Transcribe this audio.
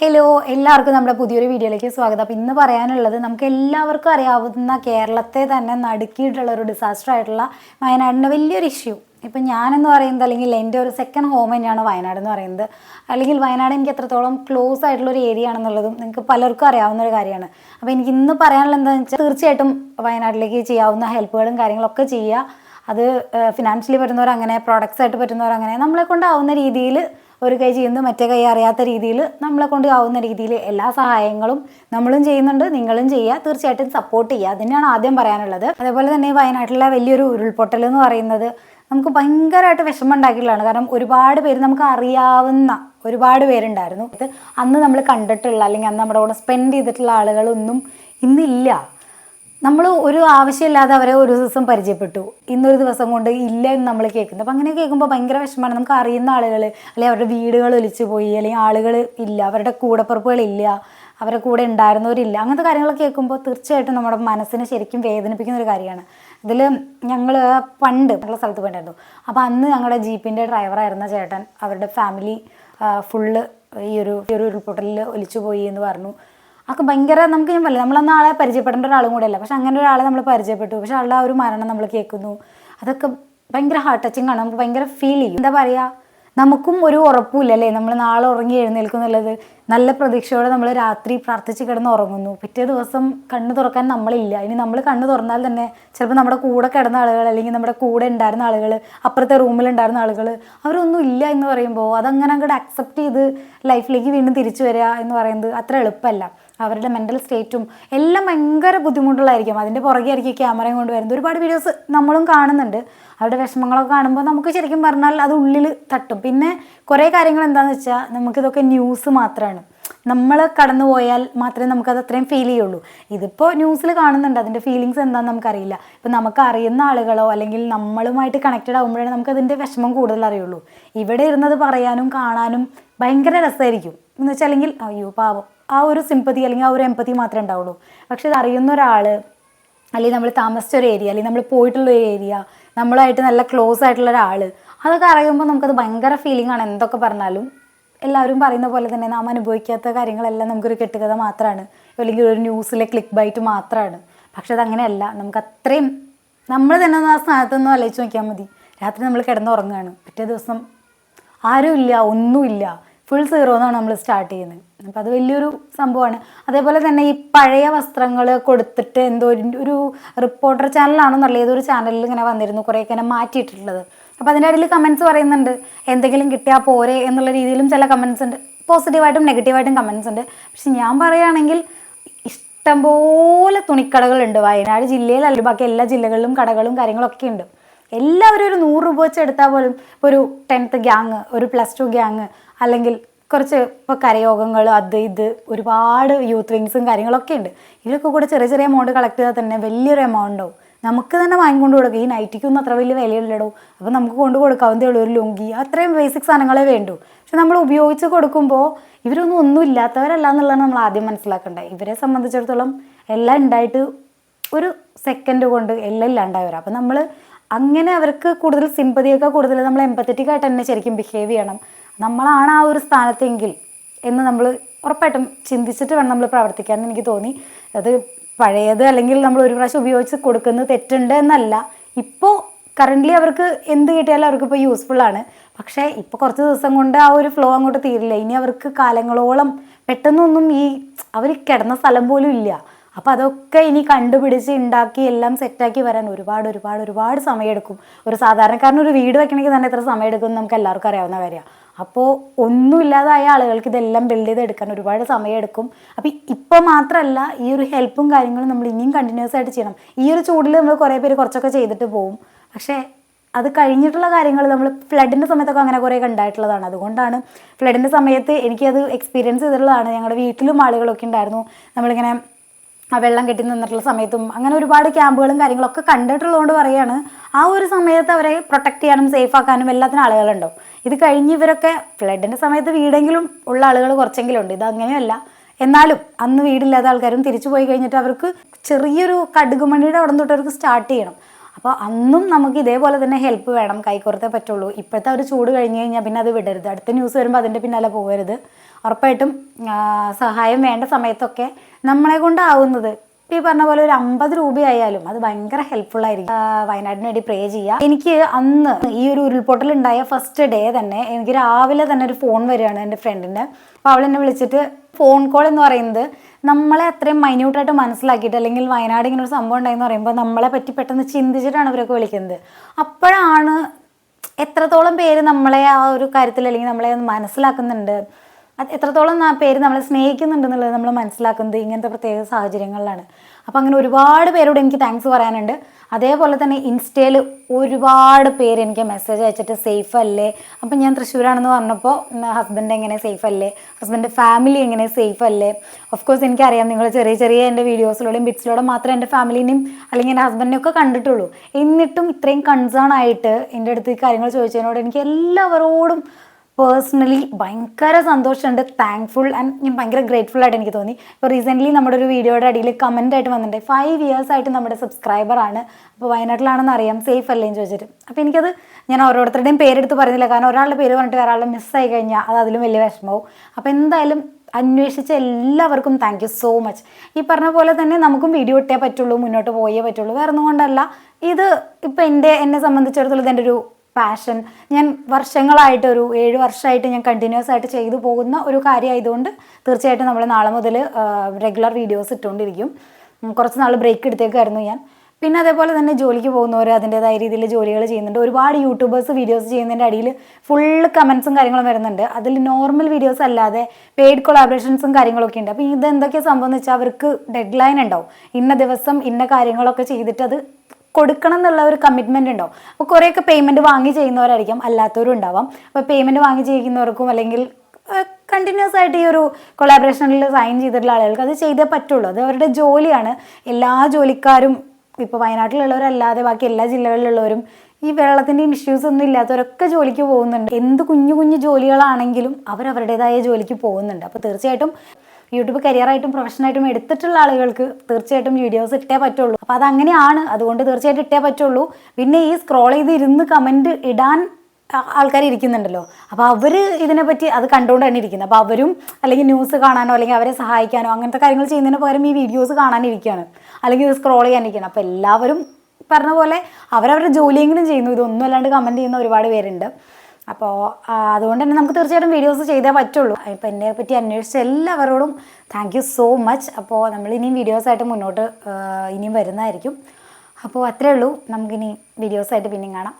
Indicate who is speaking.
Speaker 1: Hello എല്ലാവർക്കും നമ്മുടെ പുതിയൊരു വീഡിയോയിലേക്ക് സ്വാഗതം. അപ്പം ഇന്ന് പറയാനുള്ളത് നമുക്ക് എല്ലാവർക്കും അറിയാവുന്ന കേരളത്തെ തന്നെ നടുക്കിയിട്ടുള്ള ഒരു ഡിസാസ്റ്റർ ആയിട്ടുള്ള വയനാടിന്റെ വലിയൊരു ഇഷ്യൂ ഇപ്പം ഞാനെന്ന് പറയുന്നത് അല്ലെങ്കിൽ എന്റെ ഒരു സെക്കൻഡ് ഹോം തന്നെയാണ് വയനാട് എന്ന് പറയുന്നത്. അല്ലെങ്കിൽ വയനാട് എനിക്ക് എത്രത്തോളം ക്ലോസ് ആയിട്ടുള്ള ഒരു ഏരിയ ആണെന്നുള്ളതും നിങ്ങൾക്ക് പലർക്കും അറിയാവുന്ന ഒരു കാര്യമാണ്. അപ്പോൾ എനിക്ക് ഇന്ന് പറയാനുള്ളത് എന്താണെന്ന് വെച്ചാൽ തീർച്ചയായിട്ടും വയനാട്ടിലേക്ക് ചെയ്യാവുന്ന ഹെൽപ്പുകളും കാര്യങ്ങളൊക്കെ ചെയ്യുക. അത് ഫിനാൻഷ്യലി പറ്റുന്നവർ അങ്ങനെ പ്രോഡക്റ്റ്സ് ആയിട്ട് പറ്റുന്നവർ അങ്ങനെ നമ്മളെ കൊണ്ടാവുന്ന രീതിയിൽ ഒരു കൈ ചെയ്യുന്നു മറ്റേ കൈ അറിയാത്ത രീതിയിൽ നമ്മളെ കൊണ്ട് ആവുന്ന രീതിയിൽ എല്ലാ സഹായങ്ങളും നമ്മളും ചെയ്യുന്നുണ്ട് നിങ്ങളും ചെയ്യുക. തീർച്ചയായിട്ടും സപ്പോർട്ട് ചെയ്യുക. അതിനാണ് ആദ്യം പറയാനുള്ളത്. അതേപോലെ തന്നെ വയനാട്ടിലെ വലിയൊരു ഉരുൾപൊട്ടൽ എന്ന് പറയുന്നത് നമുക്ക് ഭയങ്കരമായിട്ട് വിഷമം ഉണ്ടാക്കിയിട്ടുള്ളതാണ് കാരണം ഒരുപാട് പേര് നമുക്ക് അറിയാവുന്ന ഒരുപാട് പേരുണ്ടായിരുന്നു. ഇത് അന്ന് നമ്മൾ കണ്ടിട്ടുള്ള അല്ലെങ്കിൽ അന്ന് നമ്മുടെ കൂടെ സ്പെൻഡ് ചെയ്തിട്ടുള്ള ആളുകളൊന്നും ഇന്നില്ല. നമ്മൾ ഒരു ആവശ്യമില്ലാതെ അവരെ ഒരു ദിവസം പരിചയപ്പെട്ടു. ഇന്നൊരു ദിവസം കൊണ്ട് ഇല്ല എന്ന് നമ്മൾ കേൾക്കുന്നത് അപ്പം അങ്ങനെ കേൾക്കുമ്പോൾ ഭയങ്കര വിഷമമാണ്. നമുക്ക് അറിയുന്ന ആളുകൾ അല്ലെങ്കിൽ അവരുടെ വീടുകൾ ഒലിച്ചു പോയി അല്ലെങ്കിൽ ആളുകൾ ഇല്ല അവരുടെ കൂടപ്പുറപ്പുകളില്ല അവരുടെ കൂടെ ഉണ്ടായിരുന്നവരില്ല അങ്ങനത്തെ കാര്യങ്ങൾ കേൾക്കുമ്പോൾ തീർച്ചയായിട്ടും നമ്മുടെ മനസ്സിനെ ശരിക്കും വേദനിപ്പിക്കുന്ന ഒരു കാര്യമാണ്. ഇതിൽ ഞങ്ങൾ പണ്ട് ഞങ്ങളുടെ സ്ഥലത്ത് പോയിട്ടുണ്ടായിരുന്നു. അപ്പോൾ അന്ന് ഞങ്ങളുടെ ജീപ്പിന്റെ ഡ്രൈവറായിരുന്ന ചേട്ടൻ അവരുടെ ഫാമിലി ഫുള്ള് ഈ ഒരു ഈ ഒരു ഉരുൾപൊട്ടലിൽ ഒലിച്ചു പോയി എന്ന് പറഞ്ഞു. അതൊക്കെ ഭയങ്കര നമുക്ക് ഞാൻ പറയില്ല നമ്മളന്ന് ആളെ പരിചയപ്പെടേണ്ട ഒരാളും കൂടെ അല്ല. പക്ഷെ അങ്ങനെ ഒരാളെ നമ്മൾ പരിചയപ്പെട്ടു. പക്ഷെ ആളുടെ ആ ഒരു മരണം നമ്മൾ കേൾക്കുന്നു. അതൊക്കെ ഭയങ്കര ഹാർട്ട് ടച്ചിങ് ആണ്. നമുക്ക് ഭയങ്കര ഫീൽ ചെയ്യും. എന്താ പറയുക നമുക്കും ഒരു ഉറപ്പില്ല അല്ലേ? നമ്മൾ നാളെ ഉറങ്ങി എഴുന്നേൽക്കും എന്നുള്ളത്. നല്ല പ്രതീക്ഷയോടെ നമ്മൾ രാത്രി പ്രാർത്ഥിച്ച് കിടന്ന് ഉറങ്ങുന്നു. പിറ്റേ ദിവസം കണ്ണ് തുറക്കാൻ നമ്മളില്ല. ഇനി നമ്മൾ കണ്ണ് തുറന്നാൽ തന്നെ ചിലപ്പോൾ നമ്മുടെ കൂടെ കിടന്ന ആളുകൾ അല്ലെങ്കിൽ നമ്മുടെ കൂടെ ഉണ്ടായിരുന്ന ആളുകൾ അപ്പുറത്തെ റൂമിൽ ഉണ്ടായിരുന്ന ആളുകൾ അവരൊന്നും ഇല്ല എന്ന് പറയുമ്പോൾ അതങ്ങനെ അങ്ങോട്ട് അക്സെപ്റ്റ് ചെയ്ത് ലൈഫിലേക്ക് വീണ്ടും തിരിച്ചു വരിക എന്ന് പറയുന്നത് അത്ര എളുപ്പമല്ല. അവരുടെ മെന്റൽ സ്റ്റേറ്റും എല്ലാം ഭയങ്കര ബുദ്ധിമുട്ടുള്ളതായിരിക്കും അതിന്റെ പുറകെ ആയിരിക്കും ക്യാമറയും കൊണ്ട് വരുന്നത്. ഒരുപാട് വീഡിയോസ് നമ്മളും കാണുന്നുണ്ട്. അവരുടെ വിഷമങ്ങളൊക്കെ കാണുമ്പോൾ നമുക്ക് ശരിക്കും പറഞ്ഞാൽ അത് ഉള്ളിൽ തട്ടും. പിന്നെ കുറേ കാര്യങ്ങൾ എന്താണെന്ന് വെച്ചാൽ നമുക്കിതൊക്കെ ന്യൂസ് മാത്രമാണ് നമ്മൾ കടന്നു പോയാൽ മാത്രമേ നമുക്കത് അത്രയും ഫീൽ ചെയ്യുള്ളൂ. ഇതിപ്പോൾ ന്യൂസിൽ കാണുന്നുണ്ട്. അതിന്റെ ഫീലിങ്സ് എന്താണെന്ന് നമുക്കറിയില്ല. ഇപ്പം നമുക്ക് അറിയുന്ന ആളുകളോ അല്ലെങ്കിൽ നമ്മളുമായിട്ട് കണക്റ്റഡ് ആകുമ്പോഴാണ് നമുക്കതിന്റെ വിഷമം കൂടുതൽ അറിയുള്ളൂ. ഇവിടെ ഇരുന്നത് പറയാനും കാണാനും ഭയങ്കര രസമായിരിക്കും എന്ന് വെച്ചാൽ അല്ലെങ്കിൽ അയ്യോ പാവം. ആ ഒരു സിമ്പതി അല്ലെങ്കിൽ ആ ഒരു എമ്പതി മാത്രമേ ഉണ്ടാവുള്ളൂ. പക്ഷെ ഇത് അറിയുന്ന ഒരാൾ അല്ലെങ്കിൽ നമ്മൾ താമസിച്ച ഒരു ഏരിയ അല്ലെങ്കിൽ നമ്മൾ പോയിട്ടുള്ള ഒരു ഏരിയ നമ്മളായിട്ട് നല്ല ക്ലോസ് ആയിട്ടുള്ള ഒരാൾ അതൊക്കെ അറിയുമ്പോൾ നമുക്കത് ഭയങ്കര ഫീലിംഗ് ആണ്. എന്തൊക്കെ പറഞ്ഞാലും എല്ലാവരും പറയുന്ന പോലെ തന്നെ നാം അനുഭവിക്കാത്ത കാര്യങ്ങളെല്ലാം നമുക്കൊരു കെട്ടുകഥ മാത്രമാണ് അല്ലെങ്കിൽ ഒരു ന്യൂസിലെ ക്ലിക്ക് ബൈറ്റ് മാത്രമാണ് പക്ഷെ അതങ്ങനെയല്ല. നമുക്ക് അത്രയും നമ്മൾ തന്നെ ഒന്ന് ആ സ്ഥാനത്ത് നിന്ന് ആലോചിച്ച് നോക്കിയാൽ മതി. രാത്രി നമ്മൾ കിടന്നുറങ്ങുകയാണ് പിറ്റേ ദിവസം ആരുമില്ല ഒന്നുമില്ല. ഫുൾ സീറോ എന്നാണ് നമ്മൾ സ്റ്റാർട്ട് ചെയ്യുന്നത്. അപ്പം അത് വലിയൊരു സംഭവമാണ് അതേപോലെ തന്നെ ഈ പഴയ വസ്ത്രങ്ങൾ കൊടുത്തിട്ട് എന്തോ ഒരു- റിപ്പോർട്ടർ ചാനലാണെന്നല്ല ഏതൊരു ചാനലിൽ ഇങ്ങനെ വന്നിരുന്നു. കുറേ ഇങ്ങനെ മാറ്റിയിട്ടുള്ളത്. അപ്പോൾ അതിന്റെ ഇടയിൽ കമൻസ് പറയുന്നുണ്ട്. എന്തെങ്കിലും കിട്ടിയാൽ പോരെ എന്നുള്ള രീതിയിലും ചില കമൻസ് ഉണ്ട്. പോസിറ്റീവായിട്ടും നെഗറ്റീവായിട്ടും കമൻസ് ഉണ്ട്. പക്ഷെ ഞാൻ പറയുകയാണെങ്കിൽ ഇഷ്ടംപോലെ തുണിക്കടകളുണ്ട്. വയനാട് ജില്ലയിലല്ല ബാക്കി എല്ലാ ജില്ലകളിലും കടകളും കാര്യങ്ങളൊക്കെ ഉണ്ട്. എല്ലാവരും ഒരു നൂറ് രൂപ വെച്ച് എടുത്താൽ പോലും ഇപ്പോൾ ഒരു ടെൻത്ത് ഗ്യാങ് ഒരു പ്ലസ് ടു ഗ്യാങ് അല്ലെങ്കിൽ കുറച്ച് ഇപ്പോൾ കരയോഗങ്ങൾ അത് ഇത് ഒരുപാട് യൂത്ത് വിങ്സും കാര്യങ്ങളൊക്കെ ഉണ്ട്. ഇതിലൊക്കെ കൂടെ ചെറിയ ചെറിയ എമൗണ്ട് കളക്ട് ചെയ്താൽ തന്നെ വലിയൊരു എമൗണ്ട് ആവും നമുക്ക് തന്നെ വാങ്ങിക്കൊണ്ട് കൊടുക്കുക ഈ നൈറ്റിക്കൊന്നും അത്ര വലിയ വിലയില്ലടോ. അപ്പോൾ നമുക്ക് കൊണ്ട് കൊടുക്കാവുന്നതേ ഉള്ളൂ. ഒരു ലുങ്കി. അത്രയും ബേസിക് സാധനങ്ങളെ വേണ്ടു. പക്ഷെ നമ്മൾ ഉപയോഗിച്ച് കൊടുക്കുമ്പോൾ ഇവരൊന്നും ഒന്നും ഇല്ലാത്തവരല്ല എന്നുള്ളതാണ് നമ്മൾ ആദ്യം മനസ്സിലാക്കേണ്ടത്. ഇവരെ സംബന്ധിച്ചിടത്തോളം എല്ലാം ഉണ്ടായിട്ട് ഒരു സെക്കൻഡ് കൊണ്ട് എല്ലാം ഇല്ലാണ്ടായവരാണ് അപ്പം നമ്മൾ അങ്ങനെ അവർക്ക് കൂടുതൽ സിമ്പതിയൊക്കെ കൂടുതൽ നമ്മൾ എമ്പത്തറ്റിക് ആയിട്ട് തന്നെ ശരിക്കും ബിഹേവ് ചെയ്യണം. നമ്മളാണ് ആ ഒരു സ്ഥാനത്തെങ്കിൽ എന്ന് നമ്മൾ ഉറപ്പായിട്ടും ചിന്തിച്ചിട്ട് വേണം നമ്മൾ പ്രവർത്തിക്കാന്ന് എനിക്ക് തോന്നി. അത് പഴയത് അല്ലെങ്കിൽ നമ്മൾ ഒരു പ്രാവശ്യം ഉപയോഗിച്ച് കൊടുക്കുന്നത് തെറ്റുണ്ട് എന്നല്ല. ഇപ്പോൾ കറന്റ്ലി അവർക്ക് എന്ത് കിട്ടിയാലും അവർക്ക് ഇപ്പോൾ യൂസ്ഫുൾ ആണ്. പക്ഷേ ഇപ്പോൾ കുറച്ച് ദിവസം കൊണ്ട് ആ ഒരു ഫ്ലോ അങ്ങോട്ട് തീരില്ല. ഇനി അവർക്ക് കാലങ്ങളോളം പെട്ടെന്നൊന്നും ഈ അവർ കിടന്ന സ്ഥലം പോലും ഇല്ല. അപ്പോൾ അതൊക്കെ ഇനി കണ്ടുപിടിച്ച് ഉണ്ടാക്കി എല്ലാം സെറ്റാക്കി വരാൻ ഒരുപാട് ഒരുപാട് ഒരുപാട് സമയമെടുക്കും ഒരു സാധാരണക്കാരന് ഒരു വീട് വെക്കണമെങ്കിൽ തന്നെ എത്ര സമയമെടുക്കും നമുക്ക് എല്ലാവർക്കും അറിയാവുന്ന കാര്യമാണ് അപ്പോൾ ഒന്നുമില്ലാതായ ആളുകൾക്ക് ഇതെല്ലാം ബിൽഡ് ചെയ്തെടുക്കാൻ ഒരുപാട് സമയമെടുക്കും അപ്പോൾ ഇപ്പോൾ മാത്രമല്ല ഈ ഒരു ഹെൽപ്പും കാര്യങ്ങളും നമ്മൾ ഇനിയും കണ്ടിന്യൂസ് ആയിട്ട് ചെയ്യണം. ഈ ഒരു ചൂടിൽ നമ്മൾ കുറേ പേര് കുറച്ചൊക്കെ ചെയ്തിട്ട് പോവും. പക്ഷേ അത് കഴിഞ്ഞിട്ടുള്ള കാര്യങ്ങൾ നമ്മൾ ഫ്ലഡിന്റെ സമയത്തൊക്കെ അങ്ങനെ കുറേ ഉണ്ടായിട്ടുള്ളതാണ് അതുകൊണ്ടാണ് ഫ്ലഡിന്റെ സമയത്ത് എനിക്കത് എക്സ്പീരിയൻസ് ചെയ്തിട്ടുള്ളതാണ്. ഞങ്ങളുടെ വീട്ടിലും ആളുകളൊക്കെ ഉണ്ടായിരുന്നു. നമ്മളിങ്ങനെ ആ വെള്ളം കെട്ടി നിന്നിട്ടുള്ള സമയത്തും അങ്ങനെ ഒരുപാട് ക്യാമ്പുകളും കാര്യങ്ങളൊക്കെ കണ്ടിട്ടുള്ളതുകൊണ്ട് പറയാണ്. ആ ഒരു സമയത്ത് അവരെ പ്രൊട്ടക്ട് ചെയ്യാനും സേഫ് ആക്കാനും എല്ലാത്തിനും ആളുകളുണ്ടാവും. ഇത് കഴിഞ്ഞ് ഇവരൊക്കെ ഫ്ലഡിന്റെ സമയത്ത് വീടെങ്കിലും ഉള്ള ആളുകൾ കുറച്ചെങ്കിലും ഉണ്ട്. ഇത് അങ്ങനെയല്ല. എന്നാലും അന്ന് വീടില്ലാത്ത ആൾക്കാരും തിരിച്ചു പോയി കഴിഞ്ഞിട്ട് അവർക്ക് ചെറിയൊരു കടുകുമണിയുടെ അവിടെ തൊട്ട് അവർക്ക് സ്റ്റാർട്ട് ചെയ്യണം. അപ്പോൾ അന്നും നമുക്ക് ഇതേപോലെ തന്നെ ഹെൽപ്പ് വേണം കൈക്കുറത്തേ പറ്റുള്ളൂ. ഇപ്പോഴത്തെ ഒരു ചൂട് കഴിഞ്ഞ് കഴിഞ്ഞാൽ പിന്നെ അത് വിടരുത്. അടുത്ത ന്യൂസ് വരുമ്പോൾ അതിന്റെ പിന്നാലെ പോകരുത് ഉറപ്പായിട്ടും സഹായം വേണ്ട സമയത്തൊക്കെ നമ്മളെ കൊണ്ടാവുന്നത്. ഈ പറഞ്ഞ പോലെ ഒരു അമ്പത് രൂപയായാലും അത് ഭയങ്കര ഹെൽപ്ഫുൾ ആയിരിക്കും. വയനാടിന് വേണ്ടി പ്രേ ചെയ്യുക എനിക്ക് അന്ന് ഈ ഒരു ഉരുൾപൊട്ടൽ ഉണ്ടായ ഫസ്റ്റ് ഡേ തന്നെ എനിക്ക് രാവിലെ തന്നെ ഒരു ഫോൺ വരികയാണ് എന്റെ ഫ്രണ്ടിന്റെ അപ്പോൾ അവൾ എന്നെ വിളിച്ചിട്ട് ഫോൺ കോൾ എന്ന് പറയുന്നത് നമ്മളെ അത്രയും മൈന്യൂട്ടായിട്ട് മനസ്സിലാക്കിയിട്ട് അല്ലെങ്കിൽ വയനാട് ഇങ്ങനെ ഒരു സംഭവം ഉണ്ടായെന്ന് പറയുമ്പോൾ നമ്മളെ പറ്റി പെട്ടെന്ന് ചിന്തിച്ചിട്ടാണ് അവരൊക്കെ വിളിക്കുന്നത്. അപ്പോഴാണ് എത്രത്തോളം പേര് നമ്മളെ ആ ഒരു കാര്യത്തിൽ അല്ലെങ്കിൽ നമ്മളെ മനസ്സിലാക്കുന്നുണ്ട്. എത്രത്തോളം ആ പേര് നമ്മളെ സ്നേഹിക്കുന്നുണ്ടെന്നുള്ളത് നമ്മൾ മനസ്സിലാക്കുന്നത് ഇങ്ങനത്തെ പ്രത്യേക സാഹചര്യങ്ങളിലാണ്. അപ്പോൾ അങ്ങനെ ഒരുപാട് പേരോട് എനിക്ക് താങ്ക്സ് പറയാനുണ്ട്. അതേപോലെ തന്നെ ഇൻസ്റ്റയിൽ ഒരുപാട് പേര് എനിക്ക് മെസ്സേജ് അയച്ചിട്ട് സേഫ് അല്ലേ? അപ്പം ഞാൻ തൃശ്ശൂരാണെന്ന് പറഞ്ഞപ്പോൾ ഹസ്ബൻഡ് എങ്ങനെ സേഫ് അല്ലേ? ഹസ്ബൻഡ് ഫാമിലി എങ്ങനെ സേഫ് അല്ലേ? ഓഫ് കോഴ്സ് എനിക്കറിയാം നിങ്ങൾ ചെറിയ ചെറിയ എന്റെ വീഡിയോസിലൂടെയും ബിറ്റ്സിലൂടെ മാത്രമേ എന്റെ ഫാമിലിനെയും അല്ലെങ്കിൽ എന്റെ ഹസ്ബൻഡിനെയൊക്കെ കണ്ടിട്ടുള്ളൂ. എന്നിട്ടും ഇത്രയും കൺസേൺ ആയിട്ട് എന്റെ അടുത്ത് ഈ കാര്യങ്ങൾ ചോദിച്ചതിനോട് എനിക്ക് എല്ലാവരോടും പേഴ്സണലി ഭയങ്കര സന്തോഷമുണ്ട്. താങ്ക്ഫുൾ ആൻഡ് ഞാൻ ഭയങ്കര ഗ്രേറ്റ്ഫുൾ ആയിട്ട് എനിക്ക് തോന്നി. ഇപ്പോൾ റീസെന്റ്ലി നമ്മുടെ ഒരു വീഡിയോയുടെ അടിയിൽ കമന്റ് ആയിട്ട് വന്നിട്ടുണ്ട്. ഫൈവ് ഇയേഴ്സ് ആയിട്ട് നമ്മുടെ സബ്സ്ക്രൈബർ ആണ്. അപ്പോൾ വയനാട്ടിലാണെന്ന് അറിയാം. സേഫ് അല്ലേ എന്ന് ചോദിച്ചിട്ട്. അപ്പോൾ എനിക്കത് ഞാൻ ഓരോരുത്തരുടെയും പേരെടുത്ത് പറഞ്ഞില്ല. കാരണം ഒരാളുടെ പേര് പറഞ്ഞിട്ട് വേറെ മിസ്സായി കഴിഞ്ഞാൽ അത് അതിലും വലിയ വിഷമവും. അപ്പോൾ എന്തായാലും അന്വേഷിച്ച എല്ലാവർക്കും താങ്ക് യു സോ മച്ച് ഈ പറഞ്ഞ പോലെ തന്നെ നമുക്കും വീഡിയോ ഇട്ടേ പറ്റുള്ളൂ മുന്നോട്ട് പോയേ പറ്റുള്ളൂ. വേറെ ഒന്നും കൊണ്ടല്ല. ഇത് ഇപ്പം എന്റെ എന്നെ സംബന്ധിച്ചിടത്തോളം ഇതെന്റെ ഒരു പാഷൻ ഞാൻ വർഷങ്ങളായിട്ട് ഒരു ഏഴ് വർഷമായിട്ട് ഞാൻ കണ്ടിന്യൂസ് ആയിട്ട് ചെയ്തു പോകുന്ന ഒരു കാര്യമായതുകൊണ്ട് തീർച്ചയായിട്ടും നമ്മൾ നാളെ മുതൽ റെഗുലർ വീഡിയോസ് ഇട്ടുകൊണ്ടിരിക്കും കുറച്ച് നാൾ ബ്രേക്ക് എടുത്തേക്കായിരുന്നു ഞാൻ. പിന്നെ അതേപോലെ തന്നെ ജോലിക്ക് പോകുന്നവർ അതിന്റെതായ രീതിയിൽ ജോലികൾ ചെയ്യുന്നുണ്ട്. ഒരുപാട് യൂട്യൂബേഴ്സ് വീഡിയോസ് ചെയ്യുന്നതിന്റെ അടിയിൽ ഫുള്ള് കമൻസും കാര്യങ്ങളും വരുന്നുണ്ട്. അതിൽ നോർമൽ വീഡിയോസ് അല്ലാതെ പെയ്ഡ് കൊളാബറേഷൻസും കാര്യങ്ങളൊക്കെ ഉണ്ട്. അപ്പോൾ ഇത് എന്തൊക്കെ സംഭവം എന്ന് വെച്ചാൽ അവർക്ക് ഡെഡ് ലൈൻ ഉണ്ടാവും. ഇന്ന ദിവസം ഇന്ന കാര്യങ്ങളൊക്കെ ചെയ്തിട്ട് അത് കൊടുക്കണം എന്നുള്ള ഒരു കമ്മിറ്റ്മെന്റ് ഉണ്ടാവും. അപ്പോൾ കുറേയൊക്കെ പേയ്മെന്റ് വാങ്ങി ചെയ്യുന്നവരായിരിക്കും അല്ലാത്തവരും ഉണ്ടാവാം അപ്പോൾ പേയ്മെന്റ് വാങ്ങി ചെയ്യുന്നവർക്കും അല്ലെങ്കിൽ കണ്ടിന്യൂസ് ആയിട്ട് ഈ ഒരു കൊളാബറേഷനിൽ സൈൻ ചെയ്തിട്ടുള്ള ആളുകൾക്ക് അത് ചെയ്തേ പറ്റുള്ളൂ. അത് അവരുടെ ജോലിയാണ്. എല്ലാ ജോലിക്കാരും ഇപ്പോൾ വയനാട്ടിലുള്ളവരല്ലാതെ ബാക്കി എല്ലാ ജില്ലകളിലുള്ളവരും ഈ വെള്ളത്തിന്റെയും ഇഷ്യൂസ് ഒന്നും ഇല്ലാത്തവരൊക്കെ ജോലിക്ക് പോകുന്നുണ്ട്. എന്ത് കുഞ്ഞു കുഞ്ഞു ജോലികളാണെങ്കിലും അവർ അവരുടേതായ ജോലിക്ക് പോകുന്നുണ്ട്. അപ്പോൾ തീർച്ചയായിട്ടും യൂട്യൂബ് കരിയറായിട്ടും പ്രൊഫഷനായിട്ടും എടുത്തിട്ടുള്ള ആളുകൾക്ക് തീർച്ചയായിട്ടും വീഡിയോസ് ഇട്ടേ പറ്റുള്ളൂ. അപ്പോൾ അതങ്ങനെയാണ്. അതുകൊണ്ട് തീർച്ചയായിട്ടും ഇട്ടേ പറ്റുള്ളൂ. പിന്നെ ഈ സ്ക്രോൾ ചെയ്ത് ഇരുന്ന് കമന്റ് ഇടാൻ ആൾക്കാർ ഇരിക്കുന്നുണ്ടല്ലോ. അപ്പോൾ അവർ ഇതിനെപ്പറ്റി അത് കണ്ടുകൊണ്ട് തന്നെ ഇരിക്കുന്നത് അപ്പോൾ അവരും അല്ലെങ്കിൽ ന്യൂസ് കാണാനോ അല്ലെങ്കിൽ അവരെ സഹായിക്കാനോ അങ്ങനത്തെ കാര്യങ്ങൾ ചെയ്യുന്നതിന് പകരം ഈ വീഡിയോസ് കാണാനിരിക്കുകയാണ്. അല്ലെങ്കിൽ സ്ക്രോൾ ചെയ്യാനിരിക്കുകയാണ്. അപ്പോൾ എല്ലാവരും പറഞ്ഞ പോലെ അവരവരുടെ ജോലിയെങ്കിലും ചെയ്യുന്നു. ഇതൊന്നും അല്ലാണ്ട് കമന്റ് ചെയ്യുന്ന ഒരുപാട് പേരുണ്ട്. അപ്പോൾ അതുകൊണ്ട് തന്നെ നമുക്ക് തീർച്ചയായിട്ടും വീഡിയോസ് ചെയ്തേ പറ്റുള്ളൂ. ഇപ്പോൾ എന്നെ പറ്റി അന്വേഷിച്ച എല്ലാവരോടും താങ്ക് യു സോ മച്ച് അപ്പോൾ നമ്മൾ ഇനിയും വീഡിയോസായിട്ട് മുന്നോട്ട് ഇനിയും വരുന്നതായിരിക്കും. അപ്പോൾ അത്രേ ഉള്ളൂ. നമുക്കിനി വീഡിയോസായിട്ട് പിന്നെയും കാണാം.